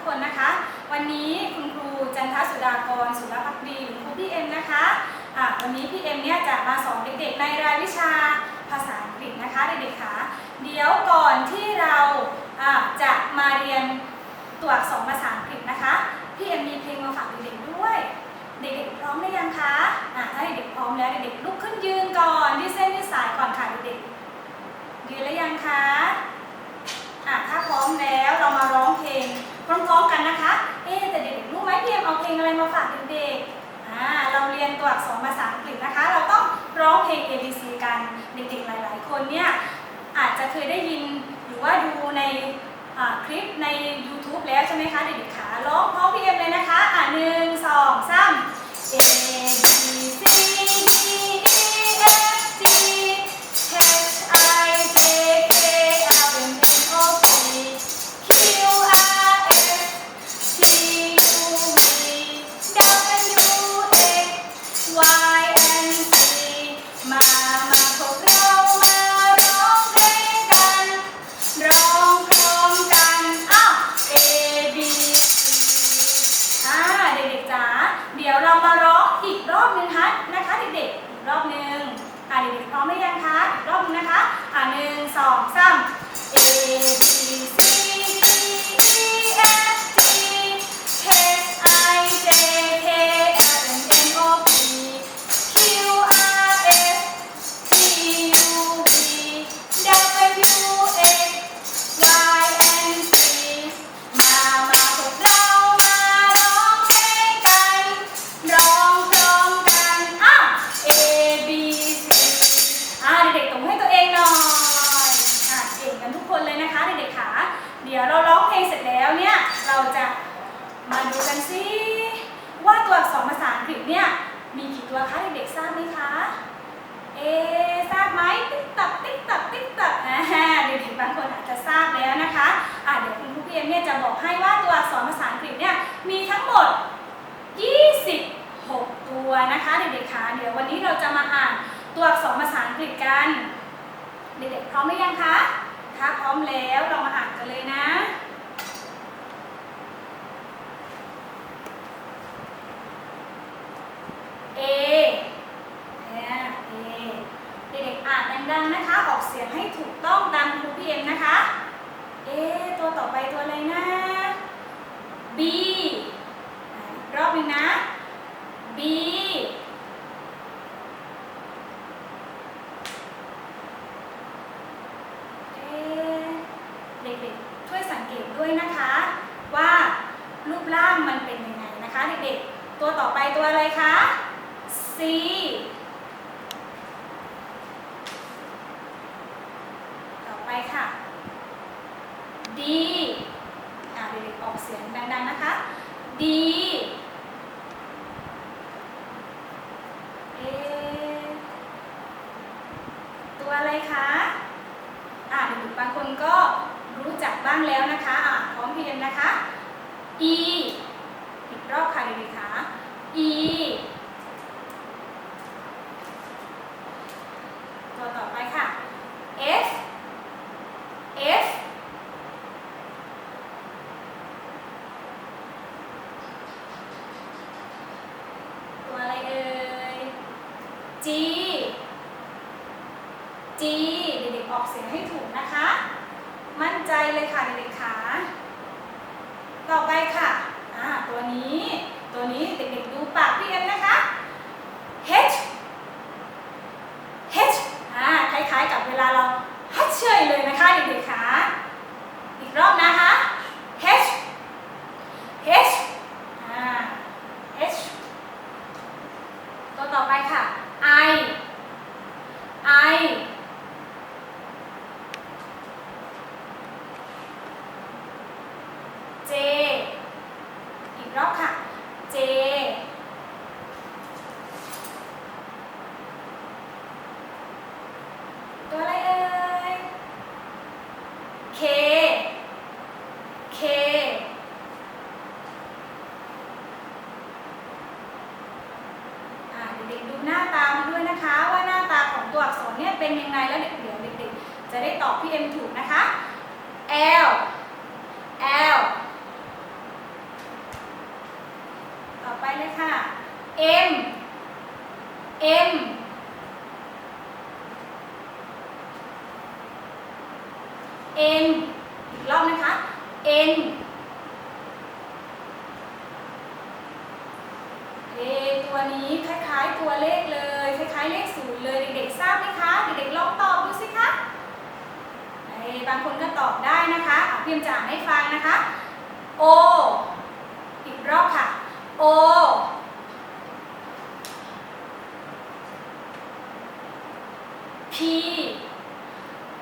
กคนนะคะ วันนี้คุณครูจันทสุดากรสุรพักดีหรือครูพี่เอ็มนะคะอะวันนี้พี่เอ็มเนี่ยจะมาสอนเด็กๆในรายวิชาภาษาอังกฤษนะคะเด็กๆคะเดี๋ยวก่อนที่เราอะจะมาเรียนตัวอักษรภาษาอังกฤษนะคะพี่เอ็มมีเพลงมาฝากเด็กๆด้วย เด็กๆพร้อมหรือยังคะอะถ้าเด็กๆพร้อมแล้วเด็กๆลุกขึ้นยืนก่อนที่เส้นที่สายก่อนค่ะเด็กๆยืนแล้วยังคะ งอะไรมาฝากเด็กๆเราเรียนตัวอักษรภาษาอังกฤษนะคะ เราต้องร้องเพลง A B C กัน เด็กๆหลาย ๆ คนเนี่ยอาจจะเคยได้ยินหรือว่าดูในคลิปใน YouTube แล้วใช่ไหมคะเด็กๆขาร้องพร้อมพี่เอ็มเลยนะคะ อะหนึ่งสองสาม A B C D E คะเด็กๆทราบไหมคะเอทราบไหมติ๊กตักติ๊กตักติ๊กตักอ่าเด็กๆบางคนอาจจะทราบแล้วนะคะอะเดี๋ยวคุณครูพีเอ็มเนี่ยจะบอกให้ว่าตัวอักษรภาษาอังกฤษเนี่ยมีทั้งหมด 26 ตัวนะคะเด็กๆคะเดี๋ยววันนี้เราจะมาอ่านตัวอักษรภาษาอังกฤษกัน เด็กๆพร้อมหรือยังคะถ้าพร้อมแล้วเรามาอ่านกันเลยนะ A เนี่ย A เดังๆนะคะ ออกเสียงให้ถูกต้องตามครูพีเอ็มนะคะ A ตัวต่อไปตัวอะไรนะบีรอบหนึงนะ B เอเด็กๆ ช่วยสังเกตด้วยนะคะ ว่ารูปร่างมันเป็นยังไงนะคะ เด็กๆ ตัวต่อไปตัวอะไรคะ C ต่อไป ค่ะ D อ่าเด็กๆออกเสียงดังๆนะคะ D เอะตัวอะไรคะ อ่าเด็กๆบางคนก็รู้จักบ้างแล้วนะคะ อ่าพร้อมเพียงนะคะ E อีกรอบค่ะเด็กๆคะ E ตัวต่อไปค่ะ F F ตัวอะไรเอ่ย G G เด็กๆออกเสียงให้ถูกนะคะ มั่นใจเลยค่ะเด็กๆขาต่อไปค่ะอ่าตัวนี้ตัวนี้เด็กๆดูปากพี่เอ็มนะคะ H H อ่าคล้ายๆกับเวลาเราฮัดเชยเลยนะคะเด็กๆขาอีกรอบนะคะ H H อ่า H ตัวต่อไปค่ะ I I เจ อีก รอบค่ะ J ตัวอะไรเอ่ย K K อ่าเด็กๆดูหน้าตามันด้วยนะคะ ว่าหน้าตาของตัวอักษรเนี่ยเป็นยังไงแล้วเดี๋ยวเด็กๆจะได้ตอบพี่เอ็มถูกนะคะ L L ต่อไป เลยค่ะ M M N อีกรอบนะคะ N เอตัวนี้คล้าย ๆ ตัวเลขเลย คล้าย ๆ เลขศูนย์เลย เด็กๆทราบไหมคะ เด็กๆลองตอบดูสิคะเอบางคนก็ตอบได้นะคะอะพิมพ์จะอ่าให้ฟังนะคะ O อีกรอบค่ะ O พี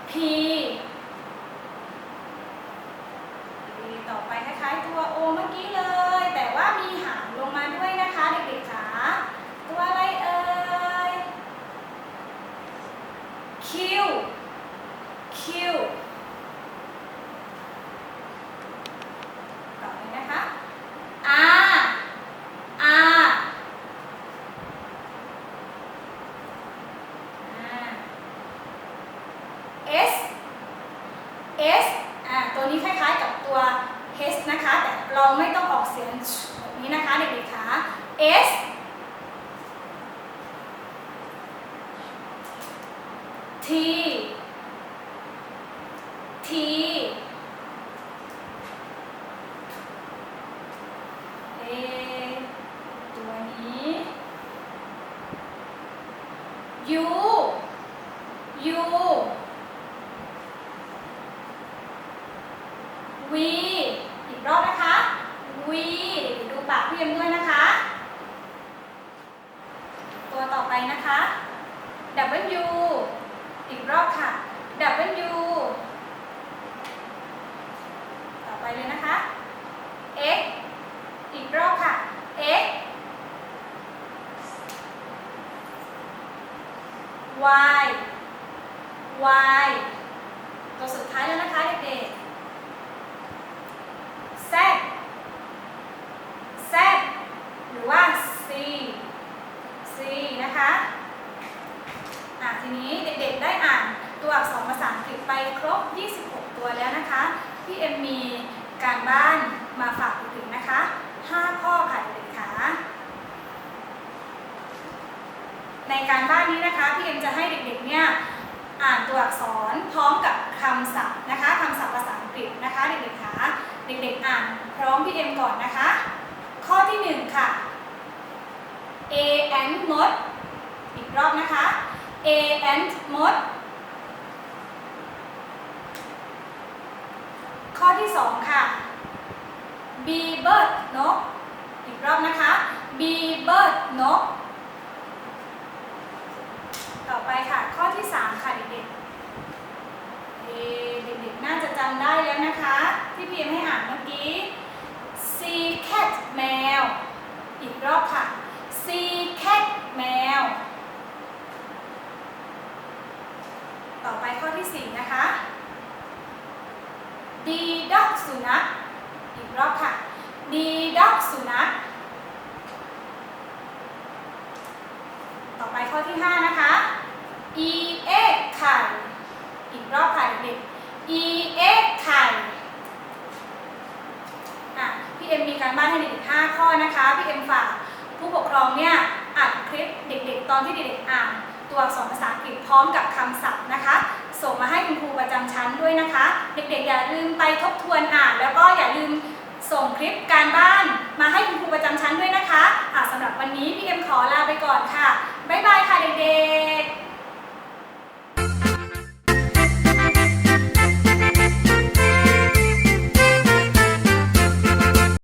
พี es W อีกรอบค่ะ W ต่อไปเลยนะคะ X อีกรอบค่ะ X Y Y ตัวสุดท้ายแล้วนะคะเด็กๆ Z Z หรือว่า C C นะคะอะทีนี้เด็กๆได้อ่านตัวอักษรภาษาอังกฤษไปครบ 26 ตัวแล้วนะคะ พี่เอ็ มีการบ้านมาฝากเด็กๆนะคะ 5 ข้อค่ะเด็กๆค่ะในการบ้านนี้นะคะพี่เอ็มจะให้เด็กๆเนี่ยอ่านตัวอักษรพร้อมกับคำศัพท์นะคะคำศัพท์ภาษาอังกฤษนะคะเด็กๆค่ะเด็กๆอ่านพร้อมพี่เอ็มก่อนนะคะ ข้อที่ 1 ค่ะ A and มดอีกรอบนะคะ A and มด ข้อที่ 2 ค่ะ B bird นกอีกรอบนะคะ B bird นกต่อไปค่ะ ข้อที่ 3 ค่ะเด็กๆเด็กๆน่าจะจำได้แล้วนะคะ ที่พีเอ็มให้อ่านเมื่อกี้ C cat แมว อีกรอบค่ะ C cat แมว ต่อไปข้อที่ 4 นะคะ D dog สุนัขอีกรอบค่ะ D dog สุนัขต่อไปข้อที่ 5 นะคะ E egg ไข่อีกรอบค่ะเด็กๆ E egg ไข่อะพี่เอ็มมีการบ้านให้เด็กๆ5ข้อนะคะพี่เอ็มฝากผู้ปกครองเนี่ยอัดคลิปเด็กๆ ตอนที่เด็กๆอ่านตัวอักษรภาษาอังกฤษพร้อมกับคำศัพท์นะคะ ส่งมาให้คุณครูประจำชั้นด้วยนะคะ เด็กๆ อย่าลืมไปทบทวนอ่านแล้วก็อย่าลืมส่งคลิปการบ้านมาให้คุณครูประจำชั้นด้วยนะคะะสำหรับวันนี้พี่เอ็มขอลาไปก่อนค่ะ บ๊ายบายค่ะเด็กๆ